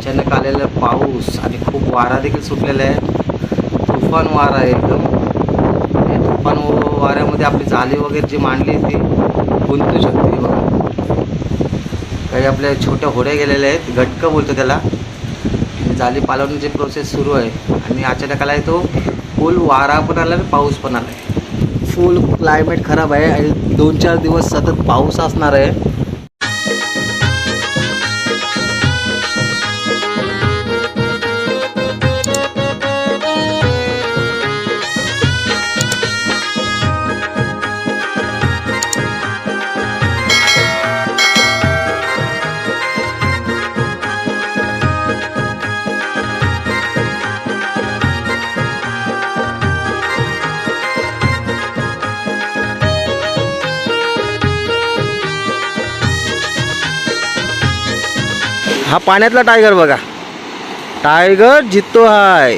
अचानक आलेला पाऊस आणि खूप वारा देखील सुटलेला आहे. तुफान वारा आहे एकदम. तुफान वाऱ्यामध्ये आपली जाळी वगैरे जी मांडली ती गुंतू शकते बघा. काही आपल्या छोट्या होड्या गेलेल्या आहेत. घटकं बोलतो त्याला. जाली जाळी पालवण्याची प्रोसेस सुरू आहे. आणि अचानक आला आहे तो फुल वारा पण आला आणि पाऊस पण आला आहे फुल क्लायमेट खराब आहे आणि दोन चार दिवस सतत पाऊस असणार आहे. हा पाण्यातला टायगर बघा. टायगर जितो हाय.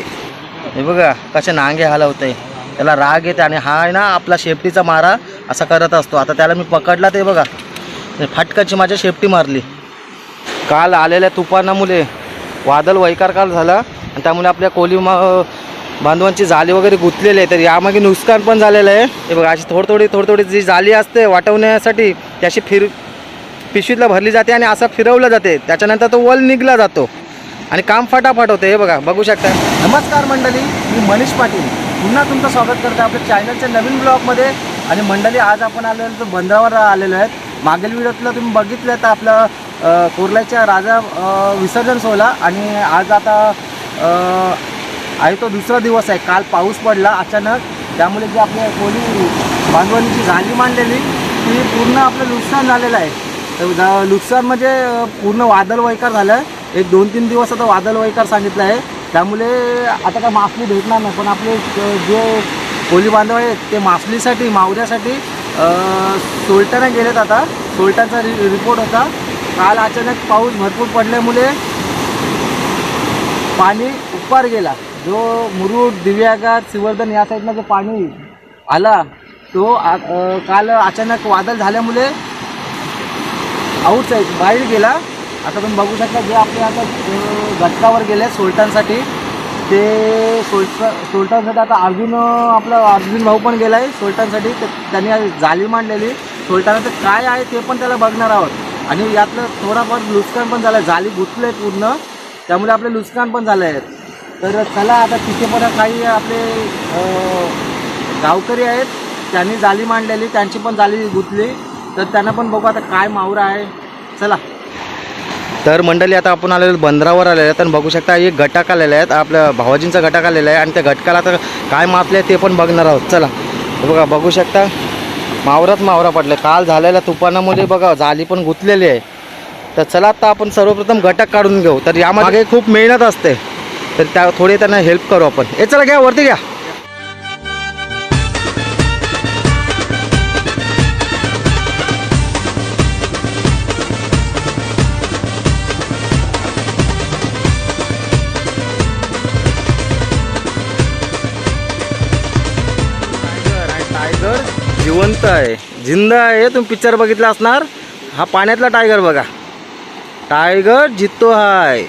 हे बघा कसे नांगे हलवते त्याला राग येते आणि हा आहे ना आपला शेपटीचा मारा असा करत असतो. आता त्याला मी पकडला ते बघा. फाटकाची माझ्या शेपटी मारली. काल आलेल्या तुफानामुळे वादळ वैकार काल झाला आणि त्यामुळे आपल्या कोली मा- बांधवांची जाळी वगैरे गुंतलेली आहे. तर यामागे नुकसान पण झालेलं आहे. हे बघा अशी थोडी थोडी थोडी थोडी जी जाळी असते वाटवण्यासाठी त्याशी फिर पिशवीतला भरली जाते आणि असं फिरवलं जाते. त्याच्यानंतर तो वल निघला जातो. आणि काम फटाफट होते. हे बघा बघू शकता. नमस्कार मंडळी मी मनीष पाटील. पुन्हा तुमचं स्वागत करतो आपल्या चॅनलच्या नवीन ब्लॉगमध्ये. आणि मंडळी आज आपण आलेलो तर बंधावर आलेलो आहेत मागील व्हिडिओतलं तुम्ही बघितलं तर आपलं अं, राजा विसर्जन सोहळा. आणि आज आता आहे तो दुसरा दिवस आहे. काल पाऊस पडला अचानक. त्यामुळे जी आपल्या कोणी बांधवांची झाली मांडलेली ती पूर्ण आपलं नुकसान झालेलं आहे. तर नुकसान म्हणजे पूर्ण वादळ वैकार झालं. आहे एक दोन तीन दिवस आता वादळ वैकार सांगितलं आहे. त्यामुळे आता काय मासली भेटणार नाही. पण आपले जे कोली बांधव आहेत ते मासलीसाठी मावऱ्यासाठी अं, सोलटाने गेलेत आता. सोलटाचा रि रिपोर्ट होता. काल अचानक पाऊस भरपूर पडल्यामुळे पाणी उपार गेला. जो मुरुड दिव्याघाट सिवर्धन या साईडनं जो पाणी आला तो आ- आ, काल अचानक वादळ झाल्यामुळे आऊट साईड बाहेर गेला. आता तुम्ही बघू शकता जे आपले आता घटकावर गेले सोलटांसाठी ते सोलटा सोलटांसाठी आता अर्जुन आपला अर्जुन भाऊ पण गेला आहे सोलटांसाठी तर त्यांनी जाली जाळी मांडलेली. सोलटानं तर काय आहे ते पण त्याला बघणार आहोत. आणि यातलं थोडाफार नुकसान पण झालं आहे जाळी गुंतलं आहे पूर्ण. त्यामुळे आपलं नुकसान पण झालं आहे तर चला आता तिथे पण काही आपले गावकरी आहेत. त्यांनी जाळी मांडलेली. त्यांची पण जाळी गुंतली. तर त्यांना पण बघू आता काय मावरा आहे. चला. तर मंडळी आता आपण आलेलो बंदरावर आलेले आहे तर बघू शकता एक घटक आलेले आहेत आपल्या भावाजींचा घटक आलेला आहे. आणि त्या घटकाला आता काय मापले ते पण बघणार आहोत. चला. बघा बघू शकता. मावराच मावरा पडले. काल झालेल्या तुफानामध्ये बघा झाली पण गुंतलेली आहे. तर चला आता आपण सर्वप्रथम घटक काढून घेऊ. तर यामागे खूप मेहनत असते. तर त्या थोडी त्यांना हेल्प करू आपण. हे चला घ्या वरती घ्या. जिवंत आहे. जिंद आहे तुम्ही पिक्चर बघितला असणार. हा पाण्यातला टायगर बघा. टायगर जितो हाय.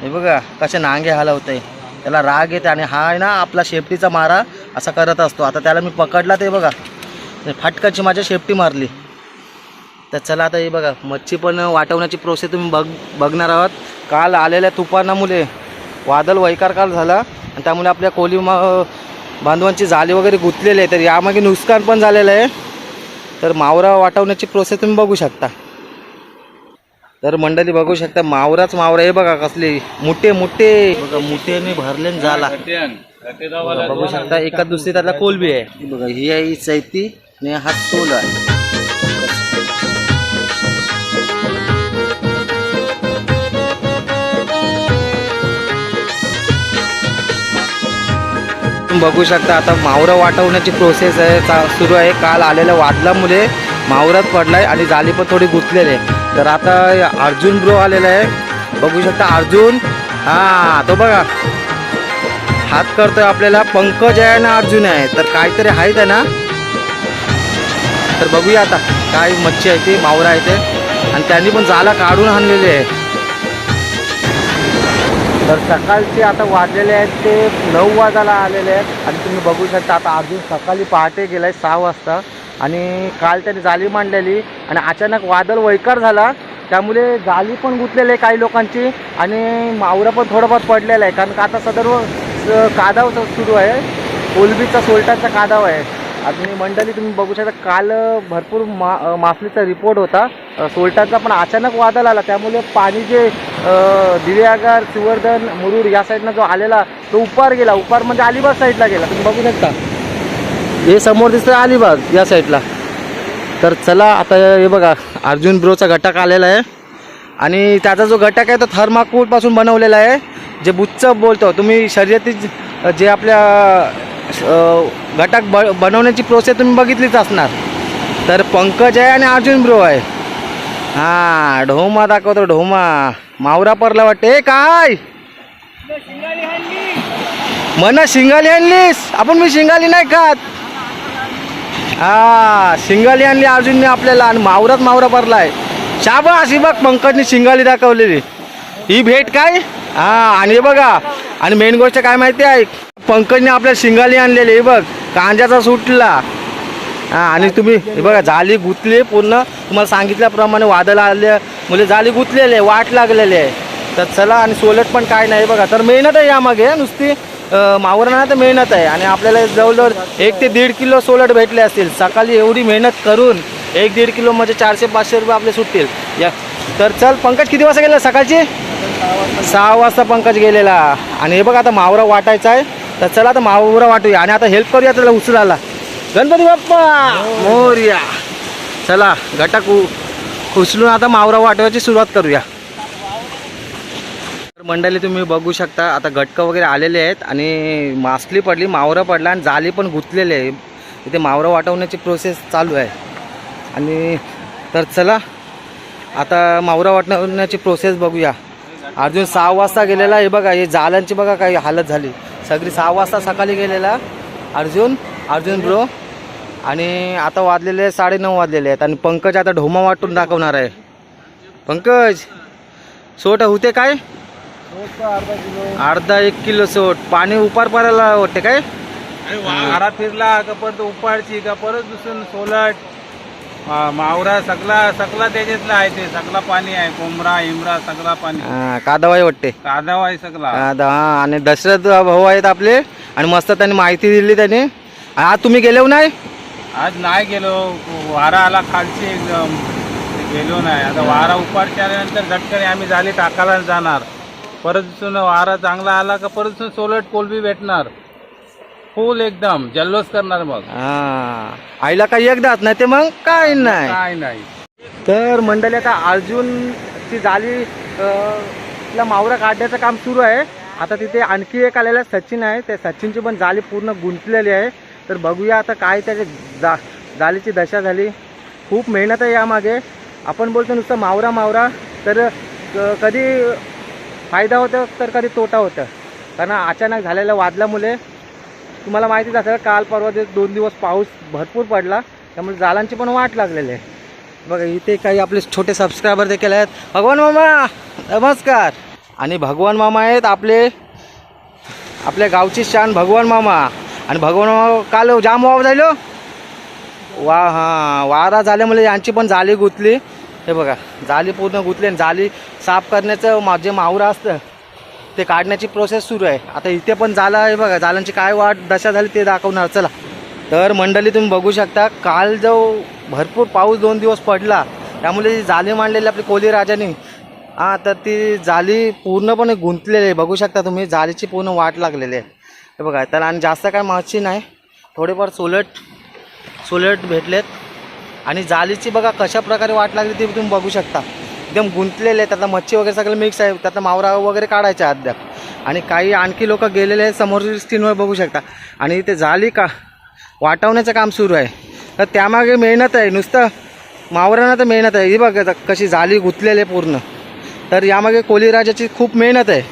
हे बघा कसे नांगे हलवत आहे त्याला राग येते आणि हा आहे ना आपला शेपटीचा मारा असा करत असतो. आता त्याला मी पकडला ते बघा. फाटकाची माझ्या शेपटी मारली. तर चला आता हे बघा मच्छी पण वाटवण्याची प्रोसेस तुम्ही बघ बघणार आहात. काल आलेल्या तुफानामुळे वादल वैकार काल झाला. आणि त्यामुळे आपल्या कोली बांधवांची जाळी वगैरे गुंतलेली आहे तर यामागे नुकसान पण झालेलं आहे. तर मावरा वाटवण्याची प्रोसेस तुम्ही बघू शकता. तर मंडळी बघू शकता मावराच मावरा. हे बघा कसले मोठे मोठे. बघा मोठ्याने भरले झाला. बघा, शकता एका दुसरी त्यातला कोलबी आहे. ही बघा ही आहे ही चैती आणि हा तोल आहे. बघू शकता. आता मावरं वाटवण्याची प्रोसेस आहे. चा सुरू आहे. काल आलेल्या वादळामुळे मावरात आहे आणि जाली पण थोडी गुंतलेली आहे. तर आता अर्जुन ब्रो आलेला आहे. बघू शकता अर्जुन. हा तो बघा. हात करतोय आपल्याला. पंकज आहे ना अर्जुन आहे. तर काहीतरी आहे ना? तर बघूया आता. काय मच्छी आहे ती मावरा आहे ते. आणि त्यांनी पण जाला काढून आणलेली आहे. तर सकाळचे आता वाजलेले आहेत ते नऊ वाजायला आलेले आहेत. आणि तुम्ही बघू शकता आता अजून सकाळी पहाटे गेलं आहे सहा वाजता. आणि काल त्यांनी जाळी मांडलेली आणि अचानक वादळ वैकार झाला. त्यामुळे जाळी पण गुतलेली आहे काही लोकांची आणि मावरा पण थोडंफार पडलेला आहे. कारण का आता सदर कादाव सुरू आहे. कोलबीचा सोलटाचा कादाव आहे. आणि मंडळी तुम्ही बघू शकता काल भरपूर मा माफलीचा रिपोर्ट होता. सोलटाचा पण अचानक वादळ आला. त्यामुळे पाणी जे दिव्यागार सुवर्धन मुरुड या साईडनं जो आलेला तो उपार गेला. उपार म्हणजे अलिबाग साईडला गेला. तुम्ही बघू शकता. हे समोर दिसतं अलिबाग या साईडला तर चला आता हे बघा अर्जुन ब्रोचा घटक आलेला आहे. आणि त्याचा जो घटक आहे तो थर्माकोलपासून बनवलेला आहे. जे बुच्च बोलतो तुम्ही शर्यतीत जे आपल्या घटक ब बनवण्याची प्रोसेस तुम्ही बघितलीच असणार. तर पंकज आहे आणि अर्जुन ब्रो आहे. हां ढोमा दाखवतो ढोमा. मावरा परला वाटते. काय? मना शिंगाली आणलीस? आपण मी शिंगाली नाही खात. हा शिंगाली आणली अर्जुनने आपल्याला आणि मावरात मावरा भरला आहे शाबा अशी बघ पंकजने शिंगाली दाखवलेली. ही भेट काय? हा आणि बघा. आणि मेन गोष्ट काय माहिती आहे? पंकजने आपल्या शिंगाली आणलेली हे बघ कांद्याचा सुटला. हा आणि तुम्ही हे बघा जाली गुतली पूर्ण. तुम्हाला सांगितल्याप्रमाणे वादळ आले म्हणजे जाली गुतलेले आहे वाट लागलेली. आहे तर चला आणि सोलट पण काय नाही बघा. तर मेहनत आहे यामागे नुसती मावरणा तर मेहनत आहे. आणि आपल्याला जवळजवळ एक ते दीड किलो सोलट भेटले असतील. सकाळी एवढी मेहनत करून एक दीड किलो म्हणजे चारशे पाचशे रुपये आपले सुटतील. या. तर चल पंकज किती वाजता गेला सकाळची? सहा वाजता पंकज गेलेला. आणि हे बघा आता मावरा वाटायचा आहे. तर चला आता मावरा वाटूया आणि आता हेल्प करूया त्याला उचलायला. गणपती बाप्पा! मोर्या. चला घटक उ- उचलून आता मावरा वाटवायची सुरुवात करूया. तर मंडळी तुम्ही बघू शकता आता घटकं वगैरे आलेले आहेत आणि मासली पडली मावरा पडला आणि जाली पण गुंतलेली आहे. इथे मावरा वाटवण्याची प्रोसेस चालू आहे. आणि तर चला आता मावरा वाटवण्याची प्रोसेस बघूया. अर्जुन सहा वाजता गेलेला हे बघा हे जालांची बघा काही हालत झाली. सगळी सहा वाजता सकाळी गेलेला. अर्जुन अर्जुन ब्रो आणि आता वाजलेले साडेनऊ वाजलेले आहेत. आणि पंकज आता ढोमा वाटून दाखवणार आहे. पंकज सोट होते काय? अर्धा एक किलो सोट. पाणी उपार पडायला वाटते काय? फिरला का परत उपाडची का परत दुसरं सोलट. मावरा सगळा सगळा त्याच्यातला आहे ते. सगळा पाणी आहे. कोंबरा हिमरा सगळा पाणी. हा, कादवाई वाटते. कादव आहे सगळा. कादा हा आणि दशरथ भाऊ आहेत आपले. आणि मस्त त्यांनी माहिती दिली त्यांनी. आज तुम्ही गेले हो नाही? आज नाही गेलो. वारा आला खालची एकदम. गेलो नाही. आता वारा उपाडच्या आल्यानंतर झटकन आम्ही झाली टाकायला जाणार. परत वारा चांगला आला का परत सोलट कोलबी भेटणार. फुल एकदम जल्लोष करणार मग. हा. आईला काही एकदाच नाही ते मग? काय नाही. काय नाही. तर मंडळी आता अर्जुनची जाली अं, ला मावरा काढण्याचं काम सुरू आहे. आता तिथे आणखी एक आलेला सचिन आहे. त्या सचिनची पण जाली पूर्ण गुंतलेली आहे. तर बघूया आता काय त्याच्या जा जालीची दशा झाली. खूप मेहनत आहे यामागे. आपण बोलतो नुसतं मावरा मावरा. तर क- कधी फायदा होतं तर कधी तोटा होतं. कारण अचानक झालेल्या वादल्यामुळे तुम्हाला माहितीच असेल काल परवा ते दोन दिवस पाऊस भरपूर पडला त्यामुळे जालांची पण वाट लागलेली आहे. बघा इथे काही आपले छोटे सबस्क्रायबर देखील आहेत. भगवान मामा नमस्कार. आणि भगवान मामा आहेत आपले आपल्या गावची शान भगवान मामा. आणि भगवान मामा काल जाम वाव झालो हो. वा हां वारा झाल्यामुळे यांची पण जाली गुंतली. हे बघा जाली पूर्ण गुंतली आणि जाली साफ करण्याचं मा जे मावरा असतं. ते काढण्याची प्रोसेस सुरू आहे. आता इथे पण झालं आहे बघा जालांची काय वाट दशा झाली ते दाखवणार. चला. तर मंडळी तुम्ही बघू शकता काल जो भरपूर पाऊस दोन दिवस पडला त्यामुळे जी जाली मांडलेली आपली कोली राजाने हां तर ती जाली पूर्णपणे गुंतलेली आहे. बघू शकता तुम्ही जालीची पूर्ण वाट लागलेली आहे. हे बघा तर आणि जास्त काय मच्छी नाही थोडेफार सोलट सोलट भेटलेत. आणि जालीची बघा कशा प्रकारे वाट लागली ती तुम्ही बघू शकता. एकदम गुंतलेले आहेत. आता मच्छी वगैरे सगळं मिक्स आहे. त्यातला मावरा वगैरे काढायचा अद्याप. आणि काही आणखी लोक गेलेले आहेत. समोरच्या स्क्रीनवर बघू शकता. आणि ते झाली का? वाटवण्याचं काम सुरू आहे. तर त्यामागे मेहनत आहे. नुसतं मावरांना तर मेहनत आहे. ही बघ आता कशी झाली गुंतलेली आहे पूर्ण. तर यामागे कोलीराजाची खूप मेहनत आहे.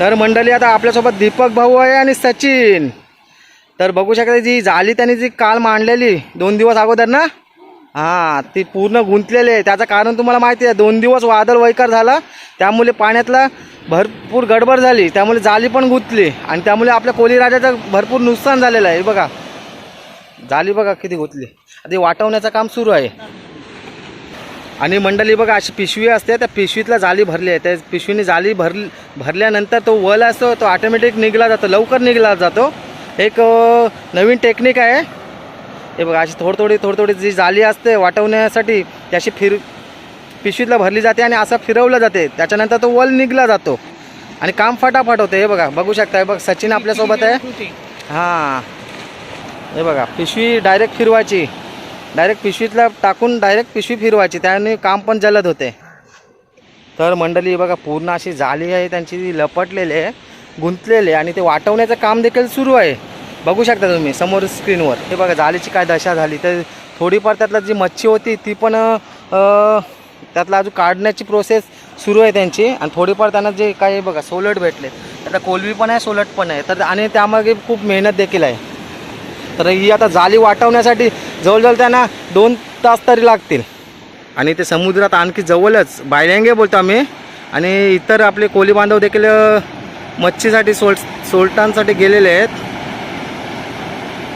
तर मंडळी आता आपल्यासोबत दीपक भाऊ आहे आणि सचिन. तर बघू शकता जी झाली त्यांनी जी काल मांडलेली दोन दिवस अगोदर ना? हां ते पूर्ण गुंतलेली आहे. त्याचं कारण तुम्हाला माहिती आहे दोन दिवस वादळ वैकार झाला त्यामुळे पाण्यातला भरपूर गडबड झाली त्यामुळे जाली पण गुंतली आणि त्यामुळे आपल्या कोलीराजाचं भरपूर नुकसान झालेलं आहे. बघा जाली बघा किती गुंतली. ते वाटवण्याचं काम सुरू आहे. आणि मंडळी बघा अशी पिशवी असते त्या पिशवीतला जाली भरली आहे. त्या पिशवीने जाली भर भरल्यानंतर तो वल असतो तो ऑटोमॅटिक निघला जातो लवकर निघला जातो. एक नवीन टेक्निक आहे. हे बघा अशी थोडी थोडी थोडी थोडी जी जाली असते वाटवण्यासाठी त्याशी फिर पिशवीतला भरली जाते आणि असं फिरवलं जाते. त्याच्यानंतर तो वल निघला जातो. आणि काम फटाफट होते. हे बघा बघू शकता हे बघ सचिन आपल्यासोबत आहे. हां. हे बघा पिशवी डायरेक्ट फिरवायची. डायरेक्ट पिशवीतला टाकून डायरेक्ट पिशवी फिरवायची. त्याने काम पण जलद होते. तर मंडळी बघा पूर्ण अशी जाळी आहे. त्यांची लपटलेली आहे गुंतलेली आणि ते वाटवण्याचं काम देखील सुरू आहे. बघू शकता तुम्ही समोर स्क्रीनवर हे बघा जाळीची काय दशा झाली तर थोडीफार त्यातला जी मच्छी होती ती पण त्यातला अजून काढण्याची प्रोसेस सुरू आहे त्यांची. आणि थोडीफार त्यांना जे काही बघा सोलट भेटले. आता कोलवी पण आहे सोलट पण आहे. तर आणि त्यामागे खूप मेहनत देखील आहे. तर ही आता जाळी वाटवण्यासाठी जवळजवळ त्यांना दोन तास तरी लागतील. आणि ते समुद्रात आणखी जवळच बायलेंगे बोलतो आम्ही. आणि इतर आपले कोली बांधव देखील मच्छीसाठी सोल सोलटांसाठी गेलेले आहेत.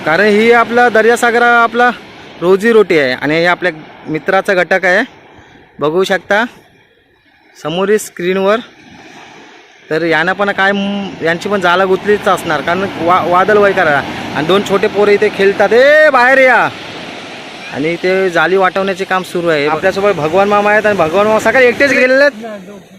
कारण ही आपला दर्यासागर आपला रोजीरोटी आहे आणि हे आपल्या मित्राचा घटक आहे. बघू शकता समोरील स्क्रीनवर. तर यानं पण काय यांची पण जाला गुतलीच असणार कारण वा वादळ वय करा. आणि दोन छोटे पोरे इथे खेळतात. ए बाहेर या! आणि ते जाली वाटवण्याचे काम सुरू आहे. आपल्यासोबत भगवान मामा आहेत आणि भगवान मामा सकाळी एकटेच गेलेले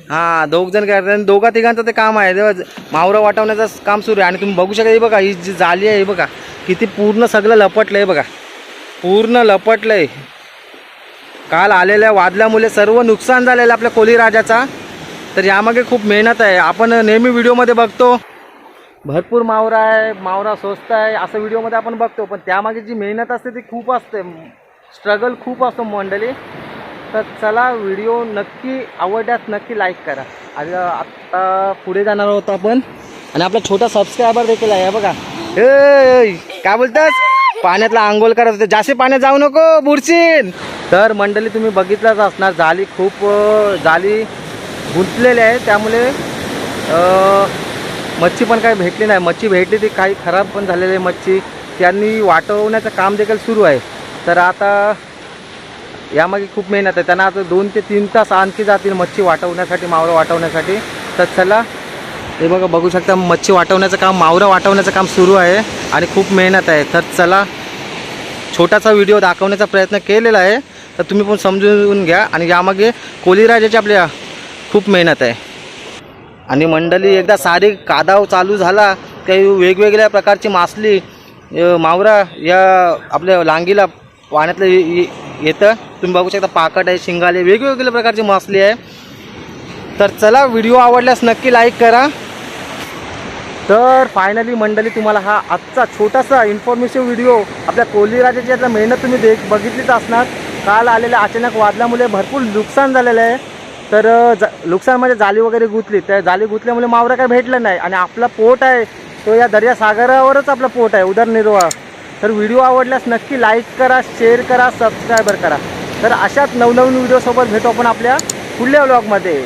हां दोघ जण करतात. आणि दोघा तिघांचं ते काम आहे. तेव्हा मावरं वाटवण्याचं काम सुरू आहे. आणि तुम्ही बघू शकता हे बघा ही जी जाली आहे हे बघा. किती पूर्ण सगळं लपटलं आहे बघा. पूर्ण लपटलं आहे काल आलेल्या वादल्यामुळे सर्व नुकसान झालेलं आपल्या कोली राजाचा. तर यामागे खूप मेहनत आहे. आपण नेहमी व्हिडिओमध्ये बघतो. भरपूर मावरा आहे मावरा स्वस्त आहे असं व्हिडिओमध्ये आपण बघतो. पण त्यामागे जी मेहनत असते ती खूप असते. स्ट्रगल खूप असतो मंडळी. तर चला व्हिडिओ नक्की आवडल्यास नक्की लाईक करा. आणि आत्ता पुढे जाणार आहोत आपण. आणि आपला छोटा सबस्क्रायबर देखील आहे बघा. ए काय बोलतास? पाण्यातला आंघोळ करत होते. जास्त पाण्यात जाऊ नको बुरशीन. तर मंडळी तुम्ही बघितलंच असणार जाली खूप जाली गुंतलेली आहे. त्यामुळे मच्छी पण काही भेटली नाही. मच्छी भेटली ती काही खराब पण झालेली आहे मच्छी. त्यांनी वाटवण्याचं काम देखील सुरू आहे. तर आता यामागे खूप मेहनत आहे. त्यांना आता दोन ते तीन तास आणखी जातील मच्छी वाटवण्यासाठी मावळं वाटवण्यासाठी. तर चला हे बघा बघू शकता मच्छी वाटवण्याचं काम मावरं वाटवण्याचं काम सुरू आहे आणि खूप मेहनत आहे. तर चला छोटासा व्हिडिओ दाखवण्याचा प्रयत्न केलेला आहे. तर तुम्ही पण समजून घ्या आणि यामागे कोलीराजाची आपल्या खूप मेहनत आहे. आणि मंडळी एकदा सारी कादाव चालू झाला काही वेगवेगळ्या प्रकारची मासली मावरा या आपल्या लांगीला पाण्यातलं ये- येतं. तुम्ही बघू शकता पाकट आहे शिंगाले वेगवेगळ्या प्रकारची मासली आहे. तर चला व्हिडिओ आवडल्यास नक्की लाईक करा. तर फायनली मंडळी तुम्हाला हा आजचा छोटासा इन्फॉर्मेटिव्ह व्हिडिओ आपल्या कोहली आता मेहनत तुम्ही देख बघितलीच असणार. काल आलेल्या अचानक वादल्यामुळे भरपूर नुकसान झालेलं आहे. तर ज नुकसान म्हणजे जाली वगैरे गुंतली. त्या जाली गुंतल्यामुळे मावरं काय भेटलं नाही. आणि आपला पोट आहे तो या दर्यासागरावरच आपलं पोट आहे उदरनिर्वाह तर व्हिडिओ आवडल्यास नक्की लाईक करा शेअर करा सबस्क्रायबर करा. तर अशाच नवनवीन व्हिडिओसोबत भेटू आपण आपल्या पुढल्या व्लॉगमध्ये